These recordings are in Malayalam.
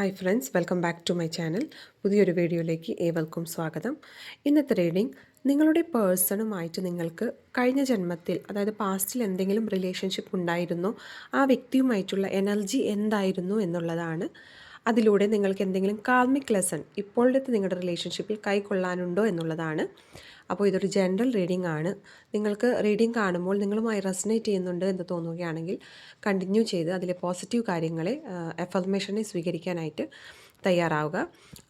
Hi friends welcome back to my channel പുതിയൊരു വീഡിയോയിലേക്ക് ഏവർക്കും സ്വാഗതം. ഇന്നത്തെ റീഡിംഗ് നിങ്ങളുടെ പേഴ്സണുമായിട്ട് നിങ്ങൾക്ക് കഴിഞ്ഞ ജന്മത്തിൽ അതായത് പാസ്റ്റിൽ എന്തെങ്കിലും റിലേഷൻഷിപ്പ് ഉണ്ടായിരുന്നോ? ആ വ്യക്തിയുമായിട്ടുള്ള എനർജി എന്തായിരുന്നു എന്നുള്ളതാണ് അതിലൂടെ നിങ്ങൾക്ക് എന്തെങ്കിലും കാർമിക് ലെസൺ ഇപ്പോഴത്തെ നിങ്ങളുടെ റിലേഷൻഷിപ്പിൽ കൈക്കൊള്ളാനുണ്ടോ എന്നുള്ളതാണ്. അപ്പോൾ ഇതൊരു ജനറൽ റീഡിംഗ് ആണ്. നിങ്ങൾക്ക് റീഡിംഗ് കാണുമ്പോൾ നിങ്ങളുമായി റെസനേറ്റ് ചെയ്യുന്നുണ്ട് എന്ന് തോന്നുകയാണെങ്കിൽ കണ്ടിന്യൂ ചെയ്ത് അതിലെ പോസിറ്റീവ് കാര്യങ്ങളെ എഫർമേഷനെ സ്വീകരിക്കാനായിട്ട് തയ്യാറാവുക.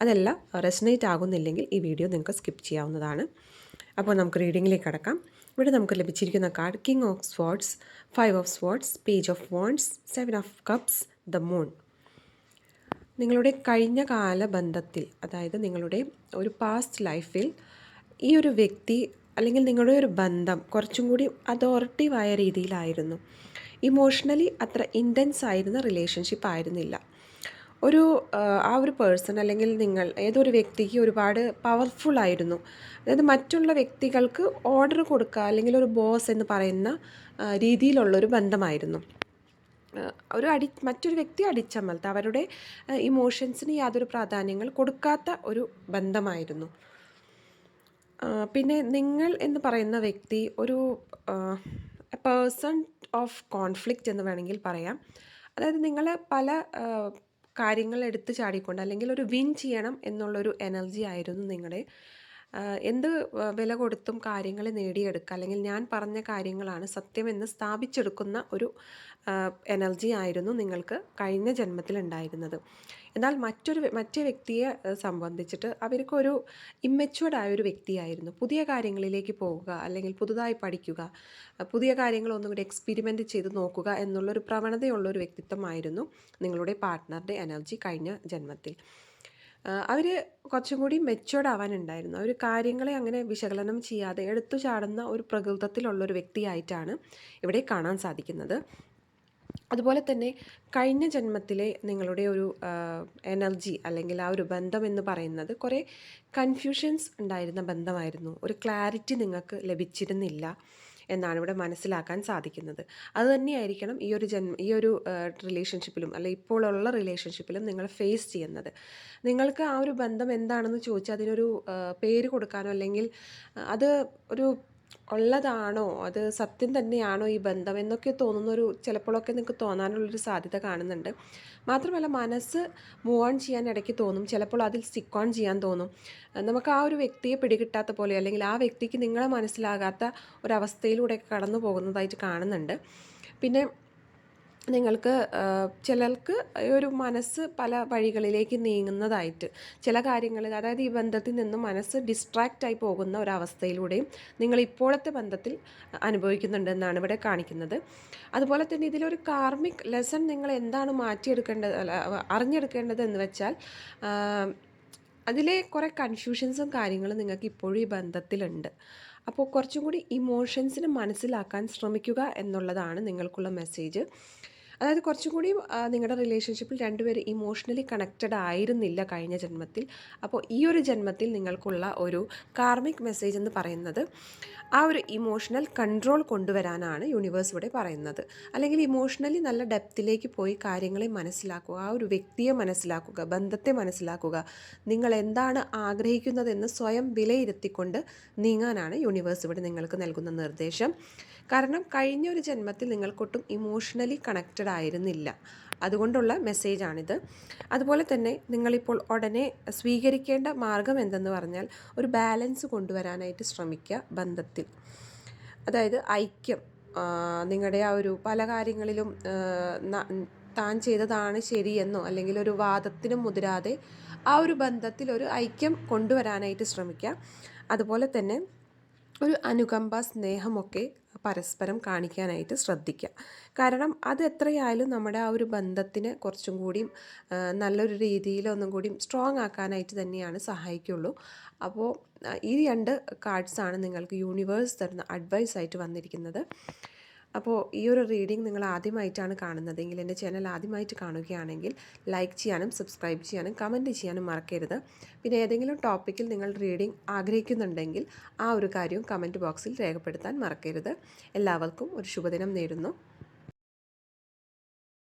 അതല്ല റെസനേറ്റ് ആകുന്നില്ലെങ്കിൽ ഈ വീഡിയോ നിങ്ങൾക്ക് സ്കിപ്പ് ചെയ്യാവുന്നതാണ്. അപ്പോൾ നമുക്ക് റീഡിങ്ങിലേക്ക് കടക്കാം. ഇവിടെ നമുക്ക് ലഭിച്ചിരിക്കുന്ന card king of swords five of swords page of wands seven of cups the moon നിങ്ങളുടെ കഴിഞ്ഞ കാല ബന്ധത്തിൽ അതായത് നിങ്ങളുടെ ഒരു പാസ്റ്റ് ലൈഫിൽ ഈ ഒരു വ്യക്തി അല്ലെങ്കിൽ നിങ്ങളുടെ ഒരു ബന്ധം കുറച്ചും കൂടി അതോറിറ്റീവായ രീതിയിലായിരുന്നു. ഇമോഷണലി അത്ര ഇന്റൻസ് ആയിരുന്ന റിലേഷൻഷിപ്പ് ആയിരുന്നില്ല. ഒരു ആ ഒരു പേഴ്സൺ അല്ലെങ്കിൽ നിങ്ങൾ ഏതൊരു വ്യക്തിക്ക് ഒരുപാട് പവർഫുൾ ആയിരുന്നു. അതായത് മറ്റുള്ള വ്യക്തികൾക്ക് ഓർഡർ കൊടുക്കുക അല്ലെങ്കിൽ ഒരു ബോസ് എന്ന് പറയുന്ന രീതിയിലുള്ളൊരു ബന്ധമായിരുന്നു. ഒരു അടി മറ്റൊരു വ്യക്തി അടിച്ചമർത്ത അവരുടെ ഇമോഷൻസിന് യാതൊരു പ്രാധാന്യങ്ങൾ കൊടുക്കാത്ത ഒരു ബന്ധമായിരുന്നു. പിന്നെ നിങ്ങൾ എന്ന് പറയുന്ന വ്യക്തി ഒരു പേഴ്സൺ ഓഫ് കോൺഫ്ലിക്റ്റ് എന്ന് വേണമെങ്കിൽ പറയാം. അതായത് നിങ്ങൾ പല കാര്യങ്ങൾ എടുത്ത് ചാടിക്കൊണ്ട് അല്ലെങ്കിൽ ഒരു വിൻ ചെയ്യണം എന്നുള്ളൊരു എനർജി ആയിരുന്നു നിങ്ങളുടെ എന്ത് വില കൊടുത്തും കാര്യങ്ങൾ നേടിയെടുക്കുക. അല്ലെങ്കിൽ ഞാൻ പറഞ്ഞ കാര്യങ്ങളാണ് സത്യമെന്ന് സ്ഥാപിച്ചെടുക്കുന്ന ഒരു എനർജി ആയിരുന്നു നിങ്ങൾക്ക് കഴിഞ്ഞ ജന്മത്തിൽ ഉണ്ടായിരുന്നത്. എന്നാൽ മറ്റൊരു മറ്റേ വ്യക്തിയെ സംബന്ധിച്ചിട്ട് അവർക്കൊരു ഇമ്മച്യൂർഡ് ആയ ഒരു വ്യക്തിയായിരുന്നു. പുതിയ കാര്യങ്ങളിലേക്ക് പോവുക അല്ലെങ്കിൽ പുതുതായി പഠിക്കുക പുതിയ കാര്യങ്ങൾ ഒന്നും കൂടി എക്സ്പെരിമെന്റ് ചെയ്ത് നോക്കുക എന്നുള്ളൊരു പ്രവണതയുള്ള ഒരു വ്യക്തിത്വമായിരുന്നു നിങ്ങളുടെ പാർട്ട്ണറുടെ എനർജി കഴിഞ്ഞ ജന്മത്തിൽ. അവർ കുറച്ചും കൂടി മെച്ചുവേർഡ് ആവാനുണ്ടായിരുന്നു. അവർ കാര്യങ്ങളെ അങ്ങനെ വിശകലനം ചെയ്യാതെ എടുത്തു ചാടുന്ന ഒരു പ്രകൃതത്തിലുള്ള ഒരു വ്യക്തിയായിട്ടാണ് ഇവിടെ കാണാൻ സാധിക്കുന്നത്. അതുപോലെ തന്നെ കഴിഞ്ഞ ജന്മത്തിലെ നിങ്ങളുടെ ഒരു എനർജി അല്ലെങ്കിൽ ആ ഒരു ബന്ധം എന്ന് പറയുന്നത് കുറേ കൺഫ്യൂഷൻസ് ഉണ്ടായിരുന്ന ബന്ധമായിരുന്നു. ഒരു ക്ലാരിറ്റി നിങ്ങൾക്ക് ലഭിച്ചിരുന്നില്ല. എന്നാണ് ഇവിടെ മനസ്സിലാക്കാൻ സാധിക്കുന്നത്. അതുതന്നെയായിരിക്കണം ഈ ഒരു ജന്മ ഈ ഒരു റിലേഷൻഷിപ്പിലും അല്ലെ ഇപ്പോഴുള്ള റിലേഷൻഷിപ്പിലും നിങ്ങൾ ഫേസ് ചെയ്യുന്നത്. നിങ്ങൾക്ക് ആ ഒരു ബന്ധം എന്താണെന്ന് ചോദിച്ചാൽ അതിനൊരു പേര് കൊടുക്കാനോ അല്ലെങ്കിൽ അത് ഒരു ഉള്ളതാണോ? അത് സത്യം തന്നെയാണോ ഈ ബന്ധം എന്നൊക്കെ തോന്നുന്നൊരു ചിലപ്പോഴൊക്കെ നിങ്ങൾക്ക് തോന്നാനുള്ളൊരു സാധ്യത കാണുന്നുണ്ട്. മാത്രമല്ല മനസ്സ് മൂവ് ഓൺ ചെയ്യാൻ ഇടയ്ക്ക് തോന്നും. ചിലപ്പോൾ അതിൽ സ്റ്റിക്ക് ഓൺ ചെയ്യാൻ തോന്നും. നമുക്ക് ആ ഒരു വ്യക്തിയെ പിടികിട്ടാത്ത പോലെ അല്ലെങ്കിൽ ആ വ്യക്തിക്ക് നിങ്ങളെ മനസ്സിലാകാത്ത ഒരവസ്ഥയിലൂടെ കടന്നു പോകുന്നതായിട്ട് കാണുന്നുണ്ട്. പിന്നെ നിങ്ങൾക്ക് ചിലർക്ക് ഒരു മനസ്സ് പല വഴികളിലേക്ക് നീങ്ങുന്നതായിട്ട് ചില കാര്യങ്ങൾ അതായത് ഈ ബന്ധത്തിൽ നിന്നും മനസ്സ് ഡിസ്ട്രാക്റ്റ് ആയി പോകുന്ന ഒരവസ്ഥയിലൂടെയും നിങ്ങൾ ഇപ്പോഴത്തെ ബന്ധത്തിൽ അനുഭവിക്കുന്നുണ്ടെന്നാണ് ഇവിടെ കാണിക്കുന്നത്. അതുപോലെ തന്നെ ഇതിലൊരു കാർമിക് ലെസൺ നിങ്ങൾ എന്താണ് മാറ്റിയെടുക്കേണ്ടത് അറിഞ്ഞെടുക്കേണ്ടത് എന്ന് വെച്ചാൽ അതിലെ കുറേ കൺഫ്യൂഷൻസും കാര്യങ്ങളും നിങ്ങൾക്ക് ഇപ്പോഴും ഈ ബന്ധത്തിലുണ്ട്. അപ്പോൾ കുറച്ചും കൂടി ഇമോഷൻസിനെ മനസ്സിലാക്കാൻ ശ്രമിക്കുക എന്നുള്ളതാണ് നിങ്ങൾക്കുള്ള മെസ്സേജ് അതായത് കുറച്ചും കൂടി നിങ്ങളുടെ റിലേഷൻഷിപ്പിൽ രണ്ടുപേരും ഇമോഷണലി കണക്റ്റഡ് ആയിരുന്നില്ല കഴിഞ്ഞ ജന്മത്തിൽ. അപ്പോൾ ഈ ഒരു ജന്മത്തിൽ നിങ്ങൾക്കുള്ള ഒരു കാർമിക് മെസ്സേജ് എന്ന് പറയുന്നത് ആ ഒരു ഇമോഷണൽ കൺട്രോൾ കൊണ്ടുവരാനാണ് യൂണിവേഴ്സ് ഇവിടെ പറയുന്നത്. അല്ലെങ്കിൽ ഇമോഷണലി നല്ല ഡെപ്തിലേക്ക് പോയി കാര്യങ്ങളെ മനസ്സിലാക്കുക ആ ഒരു വ്യക്തിയെ മനസ്സിലാക്കുക ബന്ധത്തെ മനസ്സിലാക്കുക നിങ്ങൾ എന്താണ് ആഗ്രഹിക്കുന്നതെന്ന് സ്വയം വിലയിരുത്തിക്കൊണ്ട് നീങ്ങാനാണ് യൂണിവേഴ്സ് ഇവിടെ നിങ്ങൾക്ക് നൽകുന്ന നിർദ്ദേശം. കാരണം കഴിഞ്ഞ ഒരു ജന്മത്തിൽ നിങ്ങൾക്കൊട്ടും ഇമോഷണലി കണക്റ്റഡ് ആയിരുന്നില്ല അതുകൊണ്ടുള്ള മെസ്സേജാണിത്. അതുപോലെ തന്നെ നിങ്ങളിപ്പോൾ ഉടനെ സ്വീകരിക്കേണ്ട മാർഗം എന്തെന്ന് പറഞ്ഞാൽ ഒരു ബാലൻസ് കൊണ്ടുവരാനായിട്ട് ശ്രമിക്കുക ബന്ധത്തിൽ. അതായത് ഐക്യം നിങ്ങളുടെ ആ ഒരു പല കാര്യങ്ങളിലും താൻ ചെയ്തതാണ് ശരിയെന്നോ അല്ലെങ്കിൽ ഒരു വാദത്തിനും മുതിരാതെ ആ ഒരു ബന്ധത്തിൽ ഒരു ഐക്യം കൊണ്ടുവരാനായിട്ട് ശ്രമിക്കുക. അതുപോലെ തന്നെ ഒരു അനുകമ്പ സ്നേഹമൊക്കെ പരസ്പരം കാണിക്കാനായിട്ട് ശ്രദ്ധിക്കുക. കാരണം അത് എത്രയായാലും നമ്മുടെ ആ ഒരു ബന്ധത്തിന് കുറച്ചും കൂടിയും നല്ലൊരു രീതിയിലൊന്നും കൂടിയും സ്ട്രോങ് ആക്കാനായിട്ട് തന്നെയാണ് സഹായിക്കുള്ളൂ. അപ്പോൾ ഈ രണ്ട് കാർഡ്സാണ് നിങ്ങൾക്ക് യൂണിവേഴ്സ് തരുന്ന അഡ്വൈസ് ആയിട്ട് വന്നിരിക്കുന്നത്. അപ്പോൾ ഈ ഒരു റീഡിംഗ് നിങ്ങൾ ആദ്യമായിട്ടാണ് കാണുന്നതെങ്കിൽ എന്റെ ചാനൽ ആദ്യമായിട്ട് കാണുകയാണെങ്കിൽ ലൈക്ക് ചെയ്യാനും സബ്സ്ക്രൈബ് ചെയ്യാനും കമന്റ് ചെയ്യാനും മറക്കരുത്. പിന്നെ ഏതെങ്കിലും ടോപ്പിക്കിൽ നിങ്ങൾ റീഡിംഗ് ആഗ്രഹിക്കുന്നുണ്ടെങ്കിൽ ആ ഒരു കാര്യവും കമന്റ് ബോക്സിൽ രേഖപ്പെടുത്താൻ മറക്കരുത്. എല്ലാവർക്കും ഒരു ശുഭദിനം നേരുന്നു.